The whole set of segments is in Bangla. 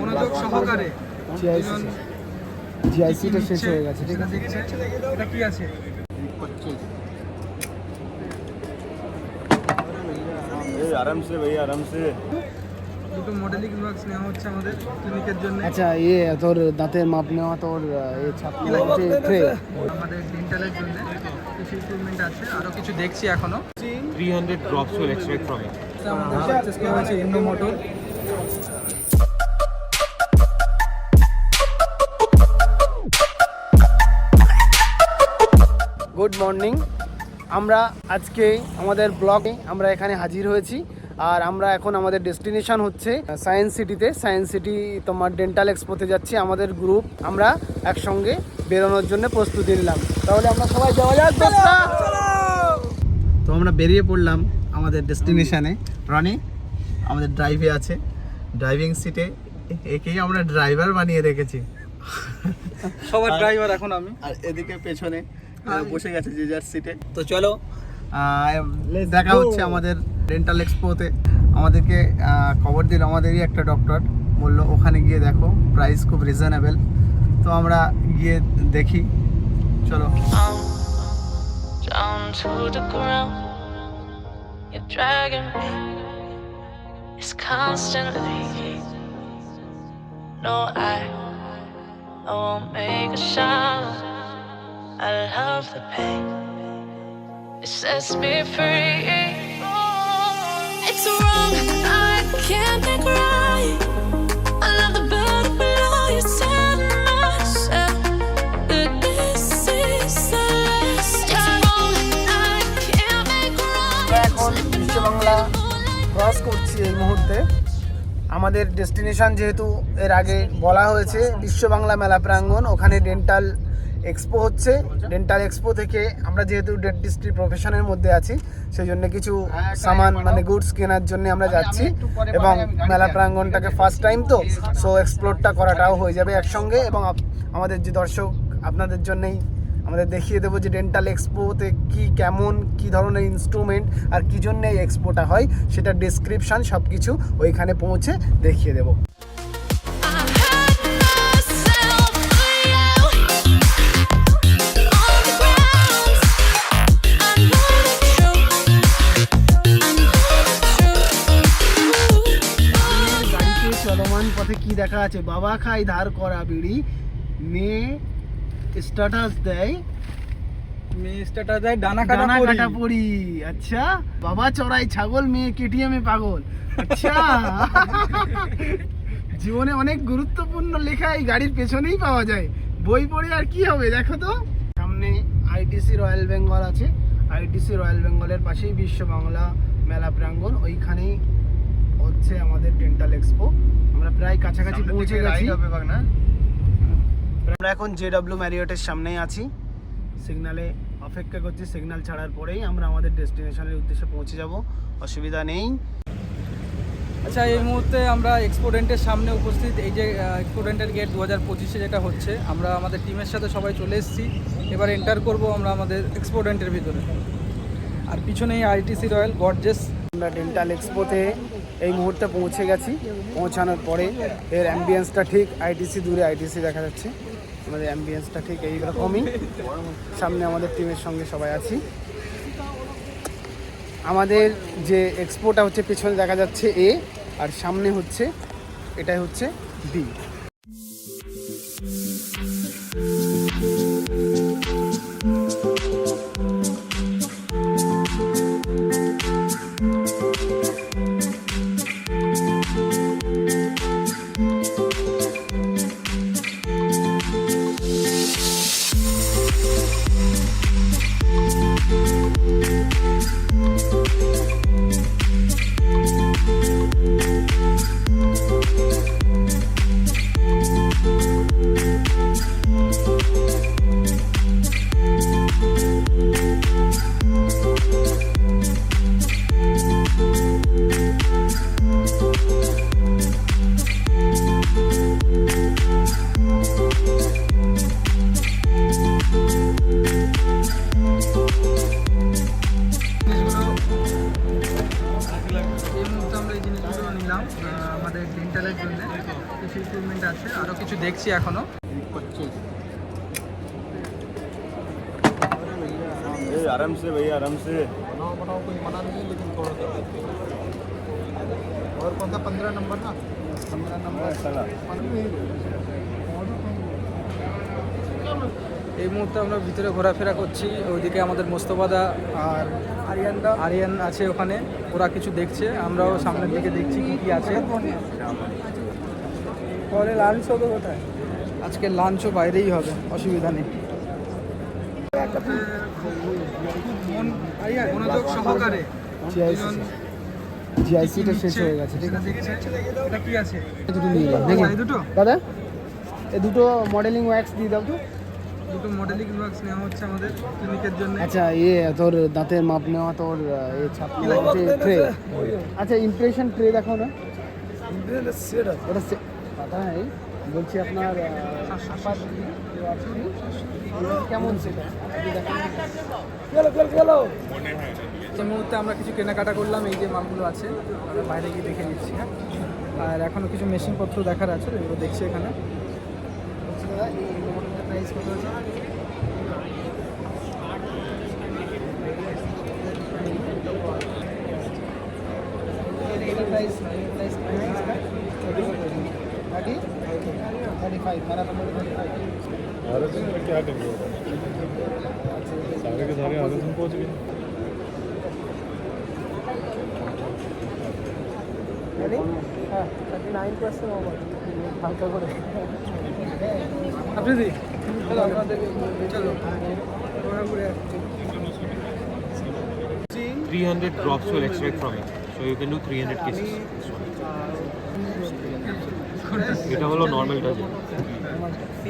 মনোযোগ সহকারে জিআইসিটা শেষ হয়ে গেছে ঠিক আছে? এটা কি আছে? আরাম সে দুটো মডেলিং ব্লগস হচ্ছে আমাদের ক্লিনিকের জন্য। আচ্ছা তোর দাঁতের মাপ নেওয়া তোর এই ছাপকি লাগছে আমাদের ডেন্টালের কিছু আরও কিছু দেখছি এখনও। 300 drops will expect from it আমাদের সাকসেস মর্নিং আমরা আজকে আমাদের ব্লগে আমরা এখানে হাজির হয়েছি আর আমরা এখন আমাদের ডেস্টিনেশন হচ্ছে সায়েন্স সিটিতে সায়েন্স সিটি তোমার ডেন্টাল এক্সপোতে যাচ্ছি আমাদের গ্রুপ আমরা একসঙ্গে বেরোনোর জন্য প্রস্তুতি নিলাম। তাহলে আমরা সবাই যাওয়া যাক তো আমরা বেরিয়ে পড়লাম আমাদের ডেস্টিনেশানে রনি আমাদের ড্রাইভে আছে। ড্রাইভিং সিটে একেই আমরা ড্রাইভার বানিয়ে রেখেছি। সবার ড্রাইভার এখন আমি। আর এদিকে পেছনে বসে গেছে যে যার সিটে তো চলো দেখা হচ্ছে আমাদের ডেন্টাল এক্সপোতে আমাদেরকে খবর দিল আমাদেরই একটা ডক্টর বলল ওখানে গিয়ে দেখো প্রাইস খুব রিজনেবল তো আমরা গিয়ে দেখি চলো down to the ground. You're dragging me. It's constantly. No, I, I won't make a sound. I love the pain. It sets me free. It's wrong. I can't make right. I love the better below you said myself. That this is the last time. It's wrong. I can't make Bangla cross করছি এই মুহূর্তে আমাদের ডেস্টিনেশন যেহেতু এর আগে বলা হয়েছে বিশ্ব বাংলা মেলা প্রাঙ্গণ ওখানে ডেন্টাল এক্সপো হচ্ছে ডেন্টাল এক্সপো থেকে আমরা যেহেতু ডেন্টিস্ট্রি প্রফেশনের মধ্যে আছি সেই জন্য কিছু সামান মানে গুডস কেনার জন্য আমরা যাচ্ছি এবং মেলা প্রাঙ্গণটাকে ফার্স্ট টাইম তো সো এক্সপ্লোরটা করাটাও হয়ে যাবে একসঙ্গে এবং আমাদের যে দর্শক আপনাদের জন্যই আমাদের দেখিয়ে দেবো যে ডেন্টাল এক্সপোতে কি কেমন কি ধরনের ইনস্ট্রুমেন্ট আর কি জন্য এই এক্সপোটা হয় সেটা ডেসক্রিপশন সব কিছু ওইখানে পৌঁছে দেখিয়ে দেবো। চলমান কি দেখা আছে? বাবা খাই ধার করা বিড়ি মেয়ে স্ট্যাটাস দেয় মিস্টারটা যায় ডানা কাটা কাটা পড়ি আচ্ছা বাবা চড়াই ছাগল মেয়ে কেটিএমে পাগল। আচ্ছা। জীবনে অনেক গুরুত্বপূর্ণ লেখা এই গাড়ির পেছনেই পাওয়া যায়। বই পড়ে আর কি হবে দেখো তো। সামনে আইটিসি রয়্যাল বেঙ্গল আছে। আইটিসি রয়্যাল বেঙ্গলের পাশেই বিশ্ব বাংলা মেলা প্রাঙ্গণ ওইখানেই হচ্ছে আমাদের ডেন্টাল এক্সপো আমরা প্রায় কাছাকাছি পৌঁছে গেছি। আমরা এখন জে জেডব্লিউ ম্যারিয়টের সামনেই আছি। সিগনালে অপেক্ষা করছি সিগন্যাল ছাড়ার পরেই আমরা আমাদের ডেস্টিনেশনের উদ্দেশ্যে পৌঁছে যাব। অসুবিধা নেই। আচ্ছা এই মুহূর্তে আমরা এক্সপোডেন্টের সামনে উপস্থিত। এই যে এক্সপোডেন্টের গেট দু হাজার পঁচিশে যেটা হচ্ছে আমরা আমাদের টিমের সাথে সবাই চলে এসেছি। এবার এন্টার করব আমরা আমাদের এক্সপোডেন্টের ভিতরে। আর পিছনেই আইটিসি রয়্যাল গডজেস আমরা ডেন্টাল এক্সপোতে এই মুহূর্তে পৌঁছে গেছি। পৌঁছানোর পরে এর অ্যাম্বিয়েন্সটা ঠিক আইটিসি দূরে আইটিসি দেখা যাচ্ছে। আমাদের অ্যাম্বিয়েন্সটা ঠিক এই রকমই সামনে আমাদের টিমের সঙ্গে সবাই আছি। আমাদের যে এক্সপোটা হচ্ছে, পেছনে দেখা যাচ্ছে এ আর সামনে হচ্ছে, এটাই হচ্ছে বি কিছু দেখছি এখনও ए आराम से भैया आराम से और कौन सा पंद्रह नंबर ना पंद्रह नंबर साला এই মুহূর্তে আমরা ভিতরে ঘোরাফেরা করছি ওইদিকে আমাদের মোস্তফাদা আর আরিয়ানদা আরিয়ান আছে ওখানে ওরা কিছু দেখছে আমরাও সামনের দিকে দেখছি কি কি আছে পরে লাঞ্চ হবে কোথায় আজকে লাঞ্চও বাইরেই হবে অসুবিধা নেই। মনোযোগ সহকারে। জিআইসিটা শেষ হয়ে গেছে। ঠিক আছে এটা কি আছে? দুটো নিয়ে যাও দেখি। দুটো? দাদা এই দুটো মডেলিং ওয়্যাক্স দিয়ে দাও তো। দুটো মডেলিং নেওয়া হচ্ছে আমাদের ক্লিনিকের জন্য। আচ্ছা ইয়ে তোর দাঁতের মাপ নেওয়া তোর এ ছাপ ট্রে আচ্ছা ইমপ্রেশন ট্রে দেখাও না। ওটা পাতা বলছি আপনার কেমন সেটা মুহূর্তে আমরা কিছু কেনাকাটা করলাম এই যে মালগুলো আছে আমরা বাইরে গিয়ে দেখে নিচ্ছি হ্যাঁ আর এখনও কিছু মেশিনপত্র দেখার আছে এগুলো দেখছি এখানে প্রাইস কত আছে প্রাইস প্রাইস প্রাইস फाइव मेरा तो थर्टी फाइव आरएस में क्या करेंगे सारे के सारे आरएस में पहुंच गए রেডি হ্যাঁ থার্টি নাইন পার্সেন্ট ওভার হালকা করে আপনি দি চলো আপনাদের চলো ঘোরা ঘুরে আসছি 300 drops will extract from it so you can do 300 cases এটা হলো normal dozen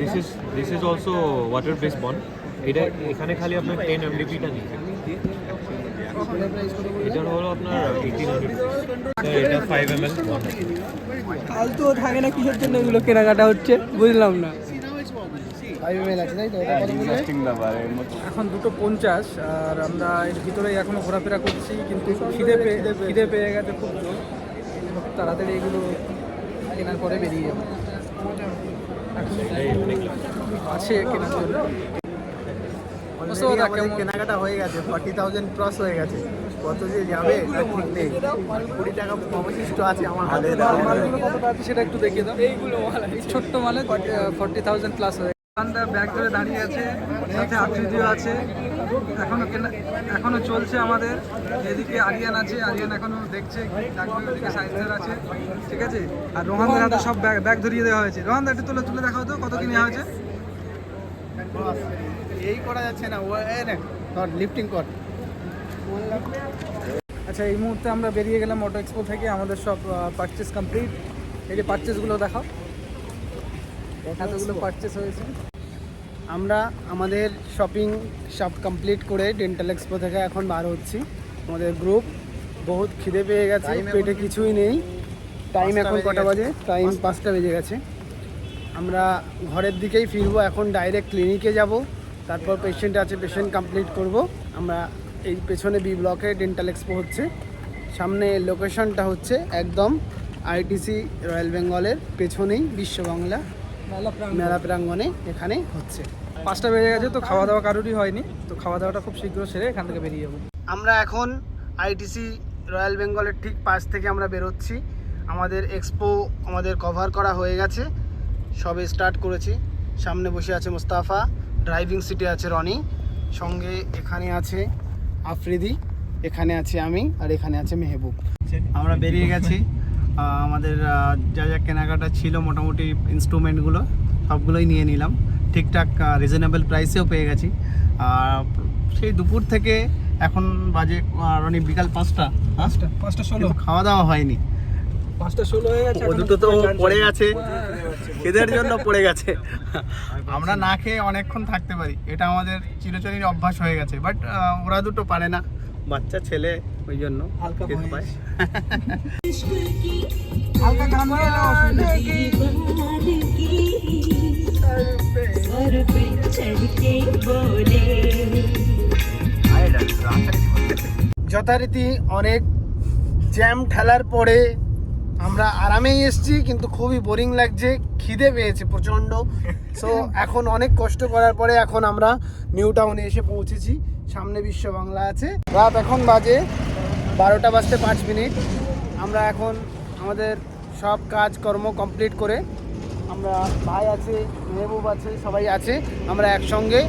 this is this is also water base বন এটা এখানে খালি আপনার টেন এমডিপিটা নেই। এটার হলো আপনার এইটিন হান্ড্রেড এটা ফাইভ এম এল বন ফালতু থাকে না কিসের জন্য এগুলো কেনাকাটা হচ্ছে? বুঝলাম না। তো? এখন দুটো পঞ্চাশ আর আমরা এর ভিতরেই এখনও ঘোরাফেরা করছি কিন্তু খিদে পেয়ে খিদে পেয়ে গেছে খুব জোর। খুব তাড়াতাড়ি এগুলো কেনার পরে বেরিয়ে যাব। আছে কেনার জন্য। কেনাকাটা হয়ে গেছে ফর্টি থাউজেন্ড ক্রস হয়ে গেছে। কত যে যাবে ঠিক নেই। কুড়ি টাকা অবশিষ্ট আছে আমার হাতে। সেটা একটু দেখিয়ে দাও। এইগুলো ছোট্ট মালে ফর্টি থাউজেন্ড প্লাস হয়ে দোকানদার ব্যাগ ধরে দাঁড়িয়ে আছে সাথে আকৃতিও আছে। এখনও কেনা এখনও চলছে আমাদের। এদিকে আরিয়ান আছে আরিয়ান এখনও দেখছে ওদিকে সাইজের আছে ঠিক আছে? আর রোহানদের হাতে সব ব্যাগ ব্যাগ ধরিয়ে দেওয়া হয়েছে। রোহান একটু তুলে তুলে দেখাও তো কত কি নেওয়া হয়েছে? এই করা যাচ্ছে না ও লিফটিং কর। আচ্ছা এই মুহূর্তে আমরা বেরিয়ে গেলাম অটো এক্সপো থেকে। আমাদের সব পারচেস কমপ্লিট এই যে পারচেসগুলো দেখাও। এতগুলো পারচেস হয়েছে। আমরা আমাদের শপিং সব কমপ্লিট করে ডেন্টাল এক্সপো থেকে এখন বার হচ্ছি। আমাদের গ্রুপ বহুত খিদে পেয়ে গেছে পেটে কিছুই নেই। টাইম এখন কটা বাজে টাইম পাঁচটা। বেজে গেছে। আমরা ঘরের দিকেই ফিরবো এখন ডাইরেক্ট ক্লিনিকে যাব। তারপর পেশেন্ট আছে পেশেন্ট কমপ্লিট করব। আমরা এই পেছনে বি ব্লকে ডেন্টাল এক্সপো হচ্ছে। সামনে লোকেশনটা হচ্ছে একদম আইটিসি রয়্যাল বেঙ্গলের পেছনেই বিশ্ববাংলা মেলা প্রাঙ্গণ। এখানে হচ্ছে। পাঁচটা বেজে গেছে তো খাওয়া দাওয়া কারোরই হয়নি। তো খাওয়া দাওয়াটা খুব শীঘ্র সেরে এখান থেকে বেরিয়ে যাব। আমরা এখন আইটিসি রয়্যাল বেঙ্গলের ঠিক পাশ থেকে আমরা বেরোচ্ছি। আমাদের এক্সপো আমাদের কভার করা হয়ে গেছে। সবে স্টার্ট করেছি। সামনে বসে আছে মুস্তাফা ড্রাইভিং সিটে আছে রনি সঙ্গে এখানে আছে আফ্রিদি এখানে আছে আমি আর এখানে আছে মেহবুব। আমরা বেরিয়ে গেছি। আমাদের যা যা কেনাকাটা ছিল মোটামুটি ইনস্ট্রুমেন্টগুলো সবগুলোই নিয়ে নিলাম। ঠিকঠাক রিজনেবল প্রাইসেও পেয়ে গেছি। আর সেই দুপুর থেকে এখন বাজে রনি বিকাল পাঁচটা পাঁচটা পাঁচটা ষোলো। খাওয়া দাওয়া হয়নি। পাঁচটা ষোলো হয়ে গেছে ও দুটো তো পড়ে গেছে। খিদের জন্য পড়ে গেছে। আমরা না। খেয়ে অনেকক্ষণ থাকতে পারি। এটা আমাদের চিরচরির অভ্যাস হয়ে গেছে। বাট ওরা দুটো পারে না। বাচ্চা ছেলে ওই জন্য যথারীতি অনেক জ্যাম ঠেলার পরে আমরা আরামেই এসছি কিন্তু খুবই বোরিং লাগছে খিদে পেয়েছে প্রচণ্ড। সো এখন অনেক কষ্ট করার পরে এখন আমরা নিউ টাউনে এসে পৌঁছেছি। সামনে বিশ্ব বাংলা আছে। রাত এখন বাজে বারোটা বাজতে পাঁচ মিনিট। আমরা এখন আমাদের সব কাজকর্ম কমপ্লিট করে আমরা ভাই আছে, মেহবুব আছে, সবাই আছে। আমরা একসঙ্গে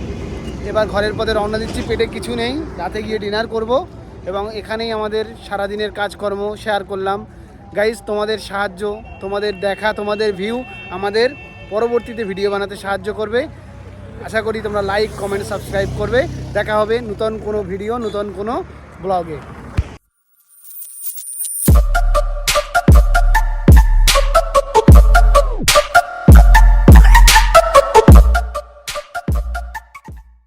এবার ঘরের পথে রওনা দিচ্ছি। পেটে কিছু নেই। রাতে গিয়ে ডিনার করব এবং এখানেই আমাদের সারাদিনের কাজকর্ম শেয়ার করলাম। গাইজ তোমাদের সাহায্য, তোমাদের দেখা, তোমাদের ভিউ আমাদের পরবর্তীতে ভিডিও বানাতে সাহায্য করবে। আশা করি তোমরা লাইক কমেন্ট সাবস্ক্রাইব করবে। দেখা হবে নতুন কোনো ভিডিও নতুন কোনো ব্লগে